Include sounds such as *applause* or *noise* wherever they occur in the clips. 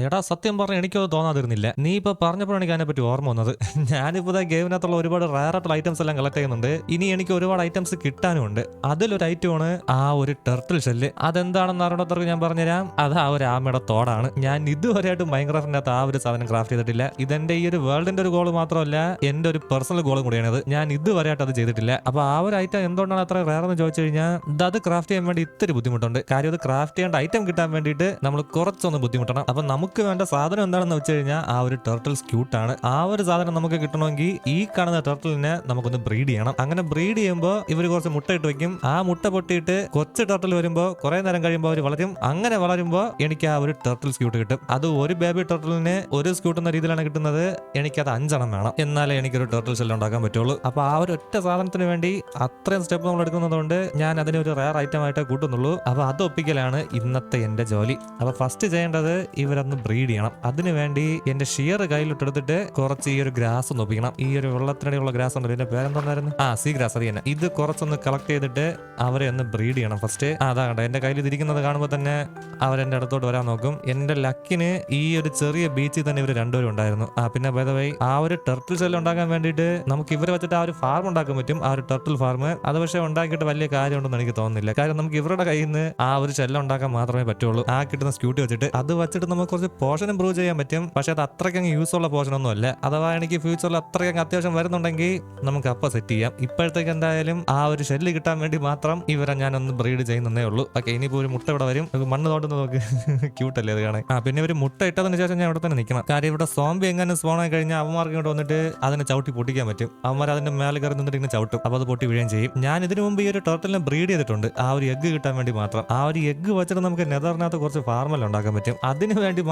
എടാ സത്യം പറഞ്ഞ എനിക്കത് തോന്നാതിരുന്നില്ല. നീ ഇപ്പൊ പറഞ്ഞപ്പോഴാണ് എനിക്ക് അതിനെപ്പറ്റി ഓർമ്മ വന്നത്. *laughs* ഞാനിപ്പോ ഗെയിമിനകത്തുള്ള ഒരുപാട് റയർ ആയിട്ടുള്ള ഐറ്റംസ് എല്ലാം കളക്ട് ചെയ്യുന്നുണ്ട്. ഇനി എനിക്ക് ഒരുപാട് ഐറ്റംസ് കിട്ടാനുമുണ്ട് അതിലൊരു ഐറ്റമാണ് ആ ഒരു ടെർട്ടിൽ ഷെല്ല് അതെന്താണെന്ന് അറിയണത്തർക്ക് ഞാൻ പറഞ്ഞുതരാം. അത് ആ ഒരു ആമയുടെ തോടാണ്. ഞാൻ ഇതുവരെയായിട്ട് മൈൻക്രാഫ്റ്റിനകത്ത് ആ ഒരു സാധനം ക്രാഫ്റ്റ് ചെയ്തിട്ടില്ല. ഇതെന്റെ ഈ ഒരു വേൾഡിന്റെ ഒരു ഗോൾ മാത്രമല്ല എന്റെ ഒരു പേഴ്സണൽ ഗോളും കൂടിയാണത്. ഞാൻ ഇതുവരെയായിട്ട് അത് ചെയ്തിട്ടില്ല. അപ്പൊ ആ ഒരു ഐറ്റം എന്തുകൊണ്ടാണ് അത്ര റയർ എന്ന് ചോദിച്ചു കഴിഞ്ഞാൽ അത് ക്രാഫ്റ്റ് ചെയ്യാൻ വേണ്ടി ഇത്തിരി ബുദ്ധിമുട്ടുണ്ട്. കാര്യം അത് ക്രാഫ്റ്റ് ചെയ്യേണ്ട ഐറ്റം കിട്ടാൻ വേണ്ടിയിട്ട് നമ്മൾ കുറച്ചൊന്ന് ബുദ്ധിമുട്ടണം. അപ്പൊ നമുക്ക് വേണ്ട സാധനം എന്താണെന്ന് വെച്ച് കഴിഞ്ഞാൽ ആ ഒരു ടർട്ടിൽ സ്ക്യൂട്ടാണ് ആ ഒരു സാധനം നമുക്ക് കിട്ടണമെങ്കിൽ ഈ കാണുന്ന ടർട്ടിലിനെ നമുക്കൊന്ന് ബ്രീഡ് ചെയ്യണം. അങ്ങനെ ബ്രീഡ് ചെയ്യുമ്പോൾ ഇവർ കുറച്ച് മുട്ട ഇട്ട് വെക്കും. ആ മുട്ട പൊട്ടിയിട്ട് കൊച്ചു ടർട്ടിൽ വരുമ്പോൾ കുറെ നേരം കഴിയുമ്പോൾ അവർ വളരും. അങ്ങനെ വളരുമ്പോൾ എനിക്ക് ആ ഒരു ടർട്ടിൽ സ്ക്യൂട്ട് കിട്ടും. അത് ഒരു ബേബി ടർട്ടിലിന് ഒരു സ്ക്യൂട്ട് എന്ന രീതിയിലാണ് കിട്ടുന്നത്. എനിക്കത് അഞ്ചെണ്ണം വേണം. എന്നാലേ എനിക്കൊരു ടർട്ടിൽ ഷെല്ല് ഉണ്ടാക്കാൻ പറ്റുള്ളൂ. അപ്പൊ ആ ഒരു ഒറ്റ സാധനത്തിന് വേണ്ടി അത്രയും സ്റ്റെപ്പ് നമ്മൾ എടുക്കുന്നതുകൊണ്ട് ഞാൻ അതിനെ ഒരു റയർ ഐറ്റം ആയിട്ട് കൂട്ടുന്നുള്ളൂ. അപ്പൊ അത് ഒപ്പിക്കലാണ് ഇന്നത്തെ എന്റെ ജോലി. അപ്പൊ ഫസ്റ്റ് ചെയ്യേണ്ടത് ഇവരൊന്ന് ബ്രീഡ് ചെയ്യണം. അതിനു വേണ്ടി എന്റെ ഷിയർ കയ്യിലിട്ടെടുത്തിട്ട് കുറച്ച് ഈ ഒരു ഗ്രാസ് ഒന്ന് ഒപ്പിക്കണം. ഈ ഒരു വെള്ളത്തിനടിയുള്ള ഗ്രാസ് ഉണ്ട് ഇതിന്റെ പേരെന്തായിരുന്നു ആ സീ ഗ്രാസ് അത് തന്നെ. ഇത് കുറച്ചൊന്ന് കളക്ട് ചെയ്തിട്ട് അവരെ ഒന്ന് ബ്രീഡ് ചെയ്യണം ഫസ്റ്റ് അതാ കണ്ടോ എന്റെ കയ്യിൽ ഇതിരിക്കുന്നത് കാണുമ്പോൾ തന്നെ അവരെന്റെ അടുത്തോട്ട് വരാൻ നോക്കും. എന്റെ ലക്കിന് ഈ ഒരു ചെറിയ ബീച്ചിൽ തന്നെ ഇവർ രണ്ടുപേരും ഉണ്ടായിരുന്നു. ആ പിന്നെ ഭേദമായി ആ ഒരു ടെർട്ടിൽ ഷെൽ ഉണ്ടാക്കാൻ വേണ്ടിയിട്ട് നമുക്ക് ഇവരെ വെച്ചിട്ട് ആ ഒരു ഫാർം ഉണ്ടാക്കാൻ പറ്റും. ആ ഒരു ടെർട്ടിൽ ഫാർമ് അത് പക്ഷേ ഉണ്ടാക്കിയിട്ട് വലിയ കാര്യമുണ്ടെന്ന് എനിക്ക് തോന്നുന്നില്ല. കാരണം നമുക്ക് ഇവരുടെ കയ്യിൽ നിന്ന് ആ ഒരു ചെല്ലം ഉണ്ടാക്കാൻ മാത്രമേ പറ്റുള്ളൂ. ആ കിട്ടുന്ന സ്ക്യൂട്ടി വെച്ചിട്ട്. അത് വെച്ചിട്ട് നമുക്ക് കുറച്ച് പോഷൻ ഇമ്പ്രൂവ് ചെയ്യാൻ പറ്റും. പക്ഷെ അത് അത്രയ്ക്കങ്ങ് യൂസ് ഉള്ള പോഷൻ ഒന്നും അല്ല അഥവാ എനിക്ക് ഫ്യൂച്ചറിൽ അത്രയ്ക്കങ്ങ് അത്യാവശ്യം വരുന്നുണ്ടെങ്കിൽ നമുക്ക് അപ്പം സെറ്റ് ചെയ്യാം. ഇപ്പോഴത്തേക്ക് എന്തായാലും ആ ഒരു ഷെല്ല് കിട്ടാൻ വേണ്ടി മാത്രം ഇവരെ ഞാനൊന്ന് ബ്രീഡ് ചെയ്യുന്നതേ ഉള്ളൂ. ഓക്കെ ഇനിയിപ്പോൾ ഒരു മുട്ട ഇവിടെ വരും. മണ്ണ് തോണ്ടുന്ന നോക്ക്. *laughs* ക്യൂട്ടല്ലേ അത് കാണാൻ? ആ പിന്നെ ഒരു മുട്ട ഇട്ടതിന് ശേഷം ഞാൻ ഇവിടെ തന്നെ നിൽക്കണം. കാര്യം ഇവിടെ സോംബി എങ്ങനെ സ്പോൺ ആയി കഴിഞ്ഞാൽ അവന്മാർക്ക് ഇങ്ങോട്ട് വന്നിട്ട് അതിനെ ചവിട്ടി പൊട്ടിക്കാൻ പറ്റും. അവന്മാർ അതിന്റെ മേലെ കയറി നിന്നിട്ട് ഇങ്ങനെ ചവിട്ടും. അപ്പോൾ അത് പൊട്ടി വീഴുകയും ചെയ്യും. ഞാൻ ഇതിനു മുമ്പ് ഈ ഒരു ടോട്ടലിനെ ബ്രീഡ് ചെയ്തിട്ടുണ്ട്. ആ ഒരു എഗ്ഗ് കിട്ടാൻ വേണ്ടി മാത്രം. ആ ഒരു എഗ്ഗ് വെച്ചിട്ട് നമുക്ക് നെതറിനകത്ത് കുറച്ച് ഫാർമൽ ഉണ്ടാക്കാൻ പറ്റും. അതിനു വേണ്ടി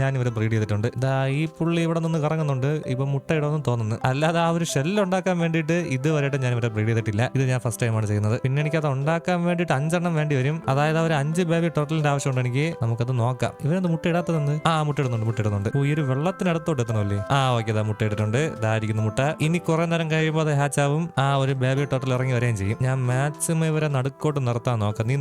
ഞാൻ ഇവരെ ബ്രീഡ് ചെയ്തിട്ടുണ്ട്. ഇതാ ഈ പുള്ളി ഇവിടെ നിന്ന് കറങ്ങുന്നുണ്ട്. ഇപ്പൊ മുട്ട ഇടുമെന്ന് തോന്നുന്നു. അല്ലാതെ ആ ഒരു ഷെല്ല് ഉണ്ടാക്കാൻ വേണ്ടിയിട്ട് ഇതുവരെയായിട്ട് ഞാൻ ഇവരെ ബ്രീഡ് ചെയ്തിട്ടില്ല. ഇത് ഞാൻ ഫസ്റ്റ് ടൈമാണ് ചെയ്യുന്നത്. പിന്നെ എനിക്ക് അത് ഉണ്ടാക്കാൻ വേണ്ടിയിട്ട് അഞ്ചെണ്ണം വേണ്ടി വരും. അതായത് അവർ അഞ്ച് ബേബി ടോട്ടലിന്റെ ആവശ്യമുണ്ട് എനിക്ക്. നമുക്കത് നോക്കാം. ഇവരെന്ത് മുട്ട ഇടാത്തതെന്ന് ആ മുട്ടയിടുന്നുണ്ട് മുട്ടയിടുന്നുണ്ട്. ഈ ഒരു വെള്ളത്തിനടുത്തോട്ട് എത്തണമല്ലേ? ആ ഓക്കെ ദാ മുട്ട ഇട്ടിട്ടുണ്ട് ഇതായിരിക്കുന്നു മുട്ട. ഇനി കുറെ നേരം കഴിയുമ്പോൾ അത് ഹാച്ച് ആവും. ആ ഒരു ബേബി ടോട്ടൽ ഇറങ്ങി വരികയും ചെയ്യും. ഞാൻ മാക്സിമം ഇവരെ നടുക്കോട്ട് നിർത്താൻ നോക്കാം. നീ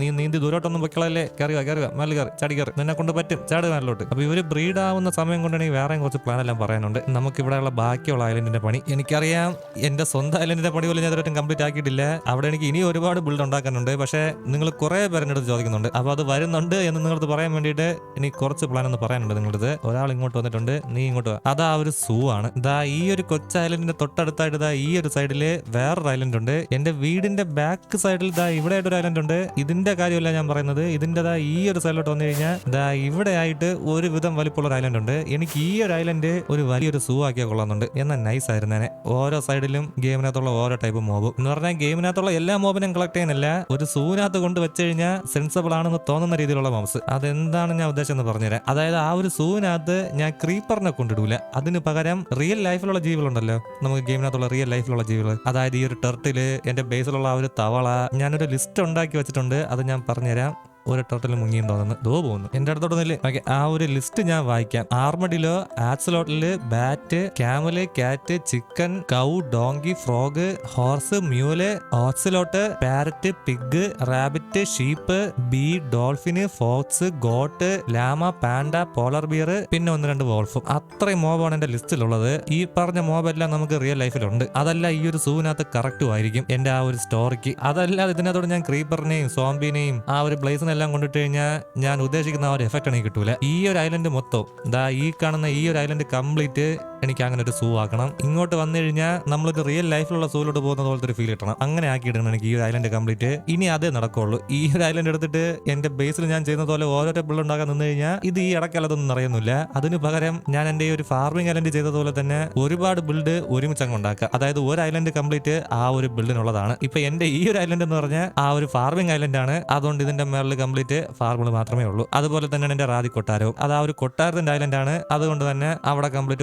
നീ നീന്തി ദൂരോട്ടൊന്നും പൊയ്ക്കളല്ലേ? കയറുക കയറുക മേലെ കയറി ചാടി കയറി നിന്നെ കൊണ്ട് പറ്റും. ചാടി മേലോട്ട് അപ്പൊ ഇവർ ബ്രീഡ് ആവുന്ന സമയം കൊണ്ടാണെങ്കിൽ വേറെയും കുറച്ച് പ്ലാൻ എല്ലാം പറയാനുണ്ട്. നമുക്ക് ഇവിടെയുള്ള ബാക്കിയുള്ള ഐലൻഡിന്റെ പണി. എനിക്കറിയാം എന്റെ സ്വന്തം ഐലൻഡിന്റെ പണി പോലും ഞാൻ ഇതുവരെ കംപ്ലീറ്റ് ആക്കിയിട്ടില്ല. അവിടെ എനിക്ക് ഇനി ഒരുപാട് ബിൽഡ് ഉണ്ടാക്കാനുണ്ട്. പക്ഷേ നിങ്ങൾ കുറേ പേരുടെ അടുത്ത് ചോദിക്കുന്നുണ്ട്. അപ്പോൾ അത് വരുന്നുണ്ട് എന്ന് നിങ്ങളടുത്ത് പറയാൻ വേണ്ടിയിട്ട് ഇനി കുറച്ച് പ്ലാൻ ഒന്ന് പറയാനുണ്ട് നിങ്ങളത് ഒരാൾ ഇങ്ങോട്ട് വന്നിട്ടുണ്ട് നീ ഇങ്ങോട്ട് അതാ ഒരു സൂ ആണ്. ദാ ഈ ഒരു കൊച്ച ഐലൻഡിന്റെ തൊട്ടടുത്തായിട്ട് ദാ ഈ ഒരു സൈഡിൽ വേറൊരു ഐലൻഡ് ഉണ്ട്. എന്റെ വീടിന്റെ ബാക്ക് സൈഡിൽ ദാ ഇവിടെ ഒരു ഐലൻഡ് ഉണ്ട്. ഇതിന്റെ കാര്യമല്ല ഞാൻ പറയുന്നത്. ഇതിന്റെ ദാ ഈ ഒരു സൈഡിലോട്ട് വന്നു കഴിഞ്ഞാൽ ദാ ഇവിടെ ആയിട്ട് ഒരു വിധം വലിപ്പമുള്ള ഒരു ഐലൻഡ് ഉണ്ട്. എനിക്ക് ഈ ഒരു ഐലൻഡ് ഒരു വലിയൊരു സൂ ആക്കിയാൽ കൊള്ളാന്നുണ്ട് എന്നാൽ നൈസ് ആയിരുന്നേനെ ഓരോ സൈഡിലും ഗെയിമിനകത്തുള്ള ഓരോ ടൈപ്പ് മോബ് എന്ന് പറഞ്ഞാൽ ഗെയിമിനകത്തുള്ള എല്ലാ മോബിനും കളക്ട് ചെയ്യുന്നില്ല. ഒരു സൂവിനകത്ത് കൊണ്ട് വെച്ച് കഴിഞ്ഞാൽ സെൻസബിൾ ആണെന്ന് തോന്നുന്ന രീതിയിലുള്ള മോബ്സ് അതെന്താണ് ഞാൻ ഉദ്ദേശം എന്ന് പറഞ്ഞുതരാം. അതായത് ആ ഒരു സൂവിനകത്ത് ഞാൻ ക്രീപ്പറിനെ കൊണ്ടിടൂല. അതിന് പകരം റിയൽ ലൈഫിലുള്ള ജീവികളുണ്ടല്ലോ. നമുക്ക് ഗെയിമിനകത്തുള്ള റിയൽ ലൈഫിലുള്ള ജീവികൾ. അതായത് ഈ ഒരു ടെർട്ടിൽ എന്റെ ബേസിലുള്ള ആ ഒരു തവള ഞാനൊരു ലിസ്റ്റ് ഉണ്ടാക്കി വെച്ചിട്ടുണ്ട്. അത് ഞാൻ പറഞ്ഞുതരാം. ഒരു ടോട്ടൽ മുങ്ങിയും തോന്നുന്നു. ദോ പോകുന്നു. എന്റെ അടുത്തോട്ടൊന്നില്ലേ ഓക്കെ ആ ഒരു ലിസ്റ്റ് ഞാൻ വായിക്കാം. Armadillo axolotl bat camel cat chicken cow donkey frog horse mule ocelot parrot pig rabbit sheep bee dolphin fox goat llama panda polar bear പിന്നെ ഒന്ന് രണ്ട് വോൾഫും. അത്രയും മോബാണ് എന്റെ ലിസ്റ്റിലുള്ളത്. ഈ പറഞ്ഞ മോബെല്ലാം നമുക്ക് റിയൽ ലൈഫിലുണ്ട്. അതല്ല ഈ ഒരു സൂവിനകത്ത് കറക്റ്റും ആയിരിക്കും എന്റെ ആ ഒരു സ്റ്റോറിക്ക്. അതല്ലാതെ ഇതിനകത്തോട് ഞാൻ ക്രീപ്പറിനെയും സോംബിനെയും ആ ഒരു ബ്ലേസിനെല്ലാം കൊണ്ടിട്ട് കഴിഞ്ഞാൽ ഞാൻ ഉദ്ദേശിക്കുന്ന ആ ഒരു എഫക്റ്റ് എനിക്ക് കിട്ടൂല. ഈ ഒരു ഐലൻഡ് മൊത്തം ദാ ഈ കാണുന്ന ഈ ഒരു ഐലൻഡ് കംപ്ലീറ്റ് എനിക്ക് അങ്ങനെ ഒരു സൂ ആക്കണം ഇങ്ങോട്ട് വന്നു കഴിഞ്ഞാൽ നമ്മളൊരു റിയൽ ലൈഫിലുള്ള സൂവിലോട്ട് പോകുന്ന പോലത്തെ ഒരു ഫീൽ കിട്ടണം. അങ്ങനെ ആക്കിയിടണം എനിക്ക് ഈ ഒരു ഐലൻഡ് കംപ്ലീറ്റ് ഇനി അതേ നടക്കുള്ളൂ. ഈ ഒരു ഐലൻഡ് എടുത്തിട്ട് എന്റെ ബേസിൽ ഞാൻ ചെയ്യുന്ന പോലെ ഓരോരോ ബിൽഡ് ഉണ്ടാക്കാൻ നിന്ന് കഴിഞ്ഞാൽ ഇത് ഈ ഇടക്കലതൊന്നും അറിയുന്നില്ല അതിന് പകരം ഞാൻ എന്റെ ഒരു ഫാർമിംഗ് ഐലൻഡ് ചെയ്തതുപോലെ തന്നെ ഒരുപാട് ബിൽഡ് ഒരുമിച്ച് അങ്ങ് ഉണ്ടാക്കുക. അതായത് ഒരു ഐലൻഡ് കംപ്ലീറ്റ് ആ ഒരു ബിൽഡിനുള്ളതാണ് ഇപ്പൊ എന്റെ ഈ ഒരു ഐലൻഡ് എന്ന് പറഞ്ഞാൽ ആ ഒരു ഫാർമിംഗ് ഐലൻഡ് ആണ്. അതുകൊണ്ട് ഇതിന്റെ മേളിൽ കംപ്ലീറ്റ് ഫാർമുകൾ മാത്രമേ ഉള്ളൂ. അതുപോലെ തന്നെയാണ് എന്റെ റാദി കൊട്ടാരവും. അത് ആ ഒരു കൊട്ടാരത്തിന്റെ ഐലൻഡ് ആണ്. അതുകൊണ്ട് തന്നെ അവിടെ കംപ്ലീറ്റ്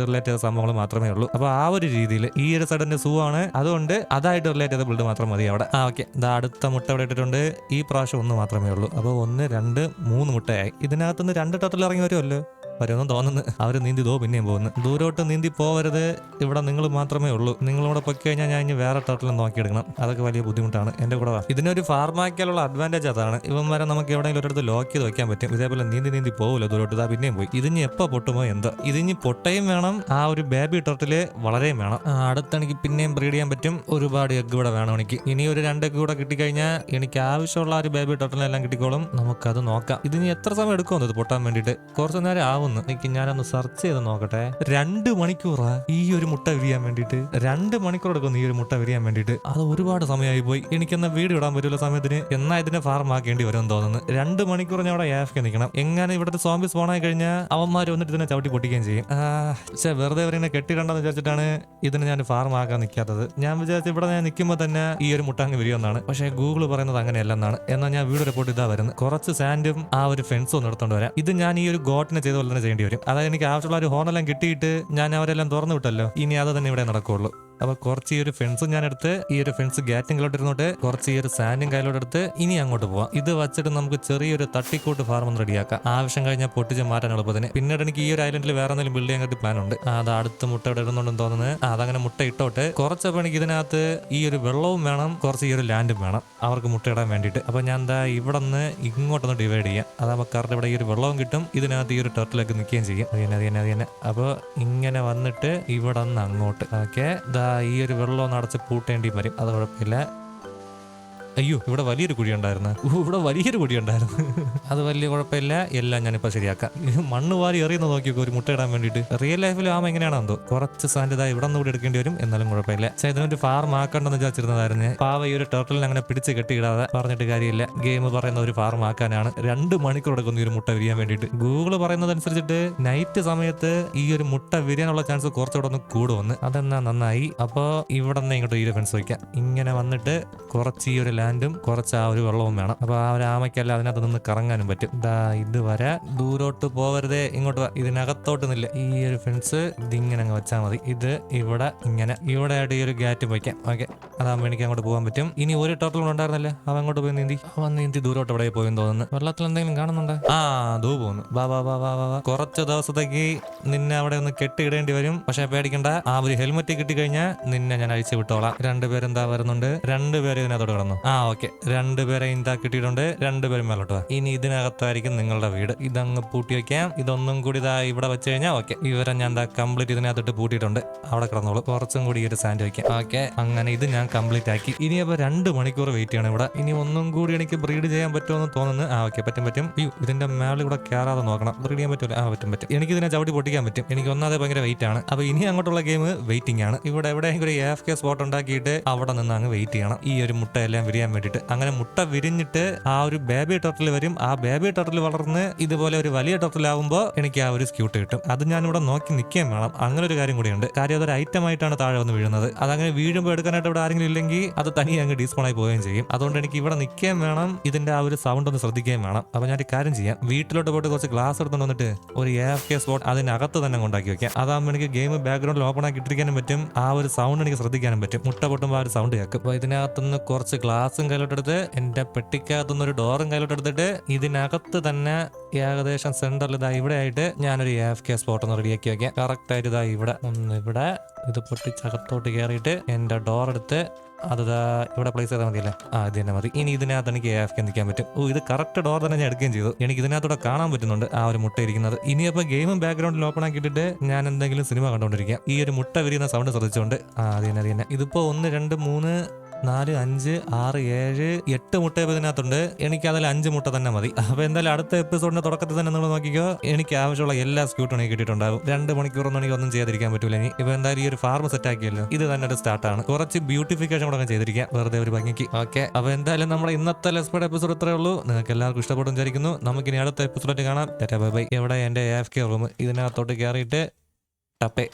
കൊട്ടാരത്തെ റിലേറ്റ് ചെയ്ത സംഭവങ്ങൾ മാത്രമേ ഉള്ളൂ. അപ്പൊ ആ ഒരു രീതിയിൽ ഈ ഒരു സൈഡിന്റെ സൂ ആണ് അതുകൊണ്ട് അതായിട്ട് റിലേറ്റ് ചെയ്ത ബിൽഡ് മാത്രം മതി അവിടെ. ആ ഓക്കെ ഇതാ അടുത്ത മുട്ട ഇവിടെ ഇട്ടിട്ടുണ്ട്. ഈ പ്രാവശ്യം ഒന്ന് മാത്രമേ ഉള്ളൂ. അപ്പോൾ ഒന്ന് രണ്ട് മൂന്ന് മുട്ടയായി. ഇതിനകത്തുനിന്ന് രണ്ട് ടോട്ടൽ ഇറങ്ങി വരുമല്ലോ. വരുമെന്ന് തോന്നുന്നു. അവർ നീന്തി തോ പിന്നെയും പോകുന്നു. ദൂരോട്ട് നീന്തി പോവരുത്. ഇവിടെ നിങ്ങൾ മാത്രമേ ഉള്ളൂ. നിങ്ങളിവിടെ പൊക്കി കഴിഞ്ഞാൽ ഞാൻ ഇനി വേറെ ടർട്ടിലും നോക്കിയെടുക്കണം. അതൊക്കെ വലിയ ബുദ്ധിമുട്ടാണ്. എന്റെ കൂടെ ഇതിനൊരു ഫാർമാക്കിയാലുള്ള അഡ്വാന്റേജ് അതാണ്. ഇവന്മാരെ നമുക്ക് എവിടെയെങ്കിലും ഒരിടത്ത് ലോക്ക് ചെയ്ത് വെക്കാൻ പറ്റും. ഇതേപോലെ നീന്തി നീന്തി പോകില്ല ദൂരോട്ട്. ഇതാ പിന്നെയും പോയി. ഇതിഞ്ഞ് എപ്പോൾ പൊട്ടുമോ എന്തോ. ഇതിഞ്ഞ് പൊട്ടയും വേണം. ആ ഒരു ബേബി ടർട്ടിൽ വളരെയും വേണം. അടുത്തെനിക്ക് പിന്നെയും ബ്രീഡ് ചെയ്യാൻ പറ്റും. ഒരുപാട് എഗ് ഇവിടെ വേണം എനിക്ക്. ഇനി ഒരു രണ്ട് എഗ് കൂടെ കിട്ടിക്കഴിഞ്ഞാൽ എനിക്ക് ആവശ്യമുള്ള ആ ഒരു ബേബി ടർട്ടിലെല്ലാം കിട്ടിക്കോളും. നമുക്കത് നോക്കാം. ഇതിന് എത്ര സമയം എടുക്കുമെന്ന് ഇത് പൊട്ടാൻ വേണ്ടിയിട്ട്? കുറച്ച് നേരം ആവുന്നു എനിക്ക് ഞാനൊന്ന് സെർച്ച് ചെയ്ത് നോക്കട്ടെ. രണ്ട് മണിക്കൂറാ ഈ ഒരു മുട്ട വിരിയാൻ വേണ്ടിട്ട് രണ്ട് മണിക്കൂർ എടുക്കുന്നു ഈ ഒരു മുട്ട വിരിയാൻ വേണ്ടിട്ട് അത് ഒരുപാട് സമയമായി പോയി. എനിക്കെന്നാ വീട് ഇടാൻ പറ്റില്ല സമയത്തിന്. എന്നാ ഇതിനെ ഫാർം ആക്കേണ്ടി വരും തോന്നുന്നു. രണ്ട് മണിക്കൂർ ഞാൻ അവിടെ ഏഫ് നിൽക്കണം. എങ്ങനെ ഇവിടുത്തെ സോംബി ഫോണായി കഴിഞ്ഞാൽ അവന്മാർ വന്നിട്ട് ഇതിനെ ചവിട്ടി പൊട്ടിക്കുകയും ചെയ്യും. പക്ഷേ വെറുതെ ഇവരെ കെട്ടിടണ്ടെന്ന് വിചാരിച്ചിട്ടാണ് ഇതിനെ ഞാൻ ഫാർം ആക്കാൻ നിൽക്കാത്തത്. ഞാൻ വിചാരിച്ചു ഇവിടെ ഞാൻ നിൽക്കുമ്പോൾ തന്നെ ഈ ഒരു മുട്ട അങ്ങ് വിരിയുമെന്നാണ്. പക്ഷേ ഗൂഗിൾ പറയുന്നത് അങ്ങനെയല്ലെന്നാണ് എന്നാൽ ഞാൻ വീട് റിപ്പോർട്ട് ഇതാ വരുന്നത്. കുറച്ച് സാൻഡും ആ ഒരു ഫെൻസും ഒന്ന് എടുത്തോണ്ട് വരാം. ഇത് ഞാൻ ഈ ഒരു ഗോട്ടിനെ ചെയ്ത ചെയ്യേണ്ടി വരും. അതായത് എനിക്ക് ആവശ്യമുള്ള ഒരു ഹോണെല്ലാം കിട്ടിയിട്ട് ഞാൻ അവരെല്ലാം തുറന്നു വിട്ടല്ലോ. ഇനി അത് തന്നെ ഇവിടെ നടക്കുള്ളൂ അപ്പൊ കുറച്ച് ഈ ഒരു ഫെൻസും ഞാൻ എടുത്ത് ഈ ഒരു ഫെൻസ് ഗാറ്റും കയ്യിലോട്ട് ഇരുന്നോട്ട് കുറച്ച് ഈ ഒരു സാൻഡും കയ്യിലോട്ട് എടുത്ത് ഇനി അങ്ങോട്ട് പോവാം. ഇത് വെച്ചിട്ട് നമുക്ക് ചെറിയൊരു തട്ടിക്കൂട്ട് ഫാർം ഒന്ന് റെഡിയാക്കാം ആവശ്യം കഴിഞ്ഞാൽ പൊട്ടിച്ച് മാറ്റാൻ എളുപ്പത്തിന്. പിന്നീട് എനിക്ക് ഈ ഒരു ഐലൻഡിൽ വേറെ എന്തെങ്കിലും ബിൽഡ് ചെയ്യാൻ പ്ലാൻ ഉണ്ട്. അത് അടുത്ത് മുട്ട ഇവിടെ ഇടുന്നുണ്ടെന്ന് തോന്നുന്നത് അതങ്ങനെ മുട്ട ഇട്ടോട്ട് കുറച്ചപ്പോൾ എനിക്ക് ഇതിനകത്ത് ഈ ഒരു വെള്ളവും വേണം കുറച്ച് ഈ ഒരു ലാൻഡും വേണം. അവർക്ക് മുട്ട ഇടാൻ വേണ്ടിയിട്ട്. അപ്പൊ ഞാൻ എന്താ ഇവിടെ നിന്ന് ഇങ്ങോട്ടൊന്ന് ഡിവൈഡ് ചെയ്യാം. അതാകുമ്പോൾ കറക്റ്റ് ഇവിടെ ഈ ഒരു വെള്ളവും കിട്ടും. ഇതിനകത്ത് ഈ ഒരു ടർട്ടിലൊക്കെ നിൽക്കുകയും ചെയ്യും. അത് തന്നെ അത് തന്നെ അത് തന്നെ. അപ്പോൾ ഇങ്ങനെ വന്നിട്ട് ഇവിടെ നിന്ന് അങ്ങോട്ട്. ഓക്കെ ദാ ഈ ഒരു വെള്ളം ഒന്ന് അടച്ച് പൂട്ടേണ്ടി വരും. അത് കുഴപ്പമില്ല. അയ്യോ ഇവിടെ വലിയൊരു കുഴി ഉണ്ടായിരുന്നു ഇവിടെ വലിയൊരു കുഴി ഉണ്ടായിരുന്നു അത് വലിയ കുഴപ്പമില്ല. എല്ലാം ഞാനിപ്പോൾ ശരിയാക്കാം. മണ്ണ് വാരി എറിയുന്ന നോക്കിയൊക്കെ ഒരു മുട്ട ഇടാൻ വേണ്ടിയിട്ട്. റിയൽ ലൈഫിൽ ആമ എങ്ങനെയാണോ എന്തോ? കുറച്ച് സാധ്യത ഇവിടെ നിന്ന് കൂടി എടുക്കേണ്ടി വരും. എന്നാലും കുഴപ്പമില്ല. പക്ഷേ ഇതിനൊരു ഫാർം ആക്കണ്ടെന്ന് വിചാരിച്ചിരുന്നതായിരുന്നു പാവ ഈ ഒരു ടർട്ടലിനെ അങ്ങനെ പിടിച്ച് കെട്ടിയിടാതെ പറഞ്ഞിട്ട് കാര്യമില്ല. ഗെയിം പറയുന്ന ഒരു ഫാർം ആക്കാനാണ്. രണ്ട് മണിക്കൂർ എടുക്കുന്ന ഈ ഒരു മുട്ട വിരിയാൻ വേണ്ടിയിട്ട്. ഗൂഗിൾ പറയുന്നതനുസരിച്ചിട്ട് നൈറ്റ് സമയത്ത് ഈ ഒരു മുട്ട വിരിയാനുള്ള ചാൻസ് കുറച്ചുകൂടെ ഒന്ന് കൂടുമെന്ന്. അതെന്നാ നന്നായി. അപ്പോൾ ഇവിടെ നിന്ന് ഇങ്ങോട്ട് ഈ ഒരു ഫെൻസ് വയ്ക്കാം. ഇങ്ങനെ വന്നിട്ട് കുറച്ച് ഈ ഒരു ലാൻഡും കുറച്ച് ആ ഒരു വെള്ളവും വേണം. അപ്പൊ ആ ഒരു ആമയ്ക്കല്ല അതിനകത്ത് നിന്ന് കറങ്ങാനും പറ്റും. ദാ ഇത് വരെ ദൂരോട്ട് പോവരുതേ ഇങ്ങോട്ട്. ഇതിനകത്തോട്ട് നില്ല. ഈ ഒരു ഫെൻസ് ഇതിങ്ങനെ അങ്ങ് വെച്ചാൽ മതി. ഇത് ഇവിടെ ഇങ്ങനെ. ഇവിടെ ആയിട്ട് ഈ ഒരു ഗാറ്റ് വയ്ക്കാം ഓക്കെ അതാകുമ്പോൾ എനിക്ക് അങ്ങോട്ട് പോകാൻ പറ്റും. ഇനി ഒരു ടോട്ടലും ഉണ്ടായിരുന്നല്ലേ? അവ അങ്ങോട്ട് പോയി നീന്തി. അവൻ നീന്തി ദൂരോട്ട് എവിടെ പോയെന്ന് തോന്നുന്നു. വെള്ളത്തിൽ എന്തെങ്കിലും കാണുന്നുണ്ടോ? ആ ദൂ പോകുന്നു. വാ വാ വാ വാ വാ കുറച്ച് ദിവസത്തേക്ക് നിന്നെ അവിടെ ഒന്ന് കെട്ടിയിടേണ്ടി വരും. പക്ഷെ പേടിക്കണ്ട. ആ ഒരു ഹെൽമെറ്റ് കിട്ടിക്കഴിഞ്ഞാൽ നിന്നെ ഞാൻ അഴിച്ചു വിട്ടോളാം. രണ്ടുപേരെന്താ വരുന്നുണ്ട്. രണ്ടുപേരും ഇതിനകത്തോട്ട് കിടന്നു. ഓക്കെ. രണ്ടുപേരെ ഇന്താ കിട്ടിയിട്ടുണ്ട്. രണ്ടുപേരും മേലോട്ട് ഇനി ഇതിനകത്തായിരിക്കും നിങ്ങളുടെ വീട്. ഇതങ്ങ് പൂട്ടി വെക്കാം. ഇതൊന്നും കൂടി ഇതാ ഇവിടെ വെച്ച് കഴിഞ്ഞാൽ ഓക്കെ. ഇവരെ ഞാൻ എന്താ കംപ്ലീറ്റ് ഇതിനകത്തോട്ട് പൂട്ടിയിട്ടുണ്ട്. അവിടെ കിടന്നോളൂ. കുറച്ചും കൂടി ഈ ഒരു സാൻഡ് വെക്കാം ഓക്കെ. അങ്ങനെ ഇത് ഞാൻ കംപ്ലീറ്റ് ആക്കി. ഇനി അപ്പൊ രണ്ട് മണിക്കൂർ വെയിറ്റ് ചെയ്യണം ഇവിടെ. ഇനി ഒന്നും കൂടി എനിക്ക് ബ്രീഡ് ചെയ്യാൻ പറ്റുമെന്ന് തോന്നുന്നു. ആ ഓക്കെ. പറ്റും പറ്റും. അയ്യോ ഇതിന്റെ മേളിൽ കൂടെ കയറാതെ നോക്കണം. ബ്രീഡ് ചെയ്യാൻ പറ്റില്ല ആ പറ്റും പറ്റും. എനിക്ക് ഇതിനെ ചവിട്ടി പൊട്ടിക്കാൻ പറ്റും. എനിക്ക് ഒന്നാതെ ഭയങ്കര വെയിറ്റ് ആണ്. അപ്പൊ ഇനി അങ്ങോട്ടുള്ള ഗെയിം വെയിറ്റിംഗ് ആണ്. ഇവിടെ എവിടെയെങ്കിലും ഒരു എഫ് കെ സ്പോട്ട് ഉണ്ടാക്കിയിട്ട് അവിടെ നിന്ന് അങ്ങ് വെയിറ്റ് ചെയ്യണം. ഈ ഒരു മുട്ട എല്ലാം വിരിയാൻ വേണ്ടിയിട്ട്. അങ്ങനെ മുട്ട വിരിഞ്ഞിട്ട് ആ ഒരു ബേബി ടർട്ടിൽ വരും. ആ ബേബി ടർട്ടിൽ വളർന്ന് ഇതുപോലെ ഒരു വലിയ ടർട്ടിലാവുമ്പോൾ എനിക്ക് ആ ഒരു സ്ക്യൂട്ട് കിട്ടും. അത് ഞാൻ ഇവിടെ നോക്കി നിൽക്കുകയും വേണം. അങ്ങനെ ഒരു കാര്യം കൂടിയുണ്ട്. കാര്യം അതൊരു ഐറ്റം ആയിട്ടാണ് താഴെ വന്ന് വീഴുന്നത്. അതങ്ങനെ വീഴുമ്പോൾ എടുക്കാനായിട്ട് ഇവിടെ ആരെങ്കിലും ഇല്ലെങ്കിൽ അത് തനിയെ അങ്ങ് ഡിസ്പോൺ ആയി പോവുകയും ചെയ്യും. അതുകൊണ്ട് എനിക്ക് ഇവിടെ നിൽക്കുകയും വേണം. ഇതിന്റെ ആ ഒരു സൗണ്ട് ഒന്ന് ശ്രദ്ധിക്കുകയും വേണം. അപ്പോൾ ഞാൻ ഒരു കാര്യം ചെയ്യാം. വീട്ടിലോട്ട് പോയിട്ട് കുറച്ച് ഗ്ലാസ് എടുത്തുകൊണ്ട് വന്നിട്ട് ഒരു എ എഫ് കെ സ്പോട്ട് അതിനകത്ത് തന്നെ കൊണ്ടാക്കി വെക്കാം. അതാകുമ്പോൾ എനിക്ക് ഗെയിം ബാക്ക്ഗ്രൗണ്ടിൽ ഓപ്പൺ ആക്കി ഇട്ടിരിക്കാനും പറ്റും. ആ ഒരു സൗണ്ട് എനിക്ക് ശ്രദ്ധിക്കാനും പറ്റും. മുട്ട പൊട്ടുമ്പോൾ ആ ഒരു സൗണ്ട് കേൾക്കും. അപ്പൊ ഇതിനകത്തുനിന്ന് കുറച്ച് ഗ്ലാസും കയ്യിലോട്ടെടുത്ത് എന്റെ പെട്ടിക്കകത്തുനിന്ന് ഒരു ഡോറും കയ്യിലോട്ടെടുത്തിട്ട് ഇതിനകത്ത് തന്നെ ഏകദേശം സെന്ററിൽ ഇതാ ഇവിടെ ആയിട്ട് ഞാനൊരു എഫ് കെ സ്പോട്ട് ഒന്ന് റെഡിയാക്കി വെക്കാം. കറക്റ്റ് ആയിട്ട് ഇതാ ഇവിടെ ഒന്ന് ഇവിടെ ഇത് പൊട്ടിച്ചകത്തോട്ട് കയറിയിട്ട് എന്റെ ഡോർ എടുത്ത് അത് ഇവിടെ പ്ലേസ് ചെയ്താൽ മതിയല്ലേ? ആ ഇത് തന്നെ മതി. ഇനി ഇതിനകത്ത് എനിക്ക് എഫ് കെ നിൽക്കാൻ പറ്റും. ഓ ഇത് കറക്റ്റ് ഡോർ തന്നെ ഞാൻ എടുക്കുകയും ചെയ്തു. എനിക്ക് ഇതിനകത്തൂടെ കാണാൻ പറ്റുന്നുണ്ട് ആ ഒരു മുട്ട ഇരിക്കുന്നത്. ഇനിയപ്പോൾ ഗെയിമും ബാക്ക്ഗ്രൗണ്ടിൽ ഓപ്പൺ ആക്കിയിട്ട് ഞാൻ എന്തെങ്കിലും സിനിമ കണ്ടുകൊണ്ടിരിക്കാം ഈ ഒരു മുട്ട വിരിയുന്ന സൗണ്ട് ശ്രദ്ധിച്ചുകൊണ്ട് ആ അത് തന്നെ അത് തന്നെ. ഇതിപ്പോൾ ഒന്ന് രണ്ട് മൂന്ന് നാല് അഞ്ച് ആറ് ഏഴ് എട്ട് മുട്ട ഇപ്പൊ ഇതിനകത്തുണ്ട്. എനിക്ക് അതിൽ അഞ്ച് മുട്ട തന്നെ മതി. അപ്പോൾ എന്തായാലും അടുത്ത എപ്പിസോഡിന്റെ തുടക്കത്തിൽ തന്നെ നിങ്ങൾ നോക്കിക്കോ. എനിക്ക് ആവശ്യമുള്ള എല്ലാ സ്ക്യൂട്ടും എനിക്ക് കിട്ടിയിട്ടുണ്ടാവും രണ്ട് മണിക്കൂറൊന്നും എനിക്ക് ഒന്നും ചെയ്തിരിക്കാൻ പറ്റൂല ഇനി. ഇപ്പൊ എന്തായാലും ഈ ഒരു ഫാർമ സെറ്റ് ആക്കിയല്ലോ. ഇത് തന്നെ ഒരു സ്റ്റാർട്ടാണ് കുറച്ച് ബ്യൂട്ടിഫിക്കേഷൻ കൂടെ ഒക്കെ ചെയ്തിരിക്കാം. വെറുതെ ഒരു ഭംഗിക്ക്. ഓക്കെ അപ്പൊ എന്തായാലും നമ്മുടെ ഇന്നത്തെ ലെസ്പേഡ് എപ്പിസോഡ് ഇത്രേ ഉള്ളൂ. നിങ്ങൾക്ക് എല്ലാവർക്കും ഇഷ്ടപ്പെടും വിചാരിക്കുന്നു. നമുക്കിനി അടുത്ത എപ്പിസോഡിൽ കാണാം. ബൈ ബൈ എവിടെ എന്റെ എഫ് കെ റൂം ഇതിനകത്തോട്ട് കയറിയിട്ട് ടപ്പേ.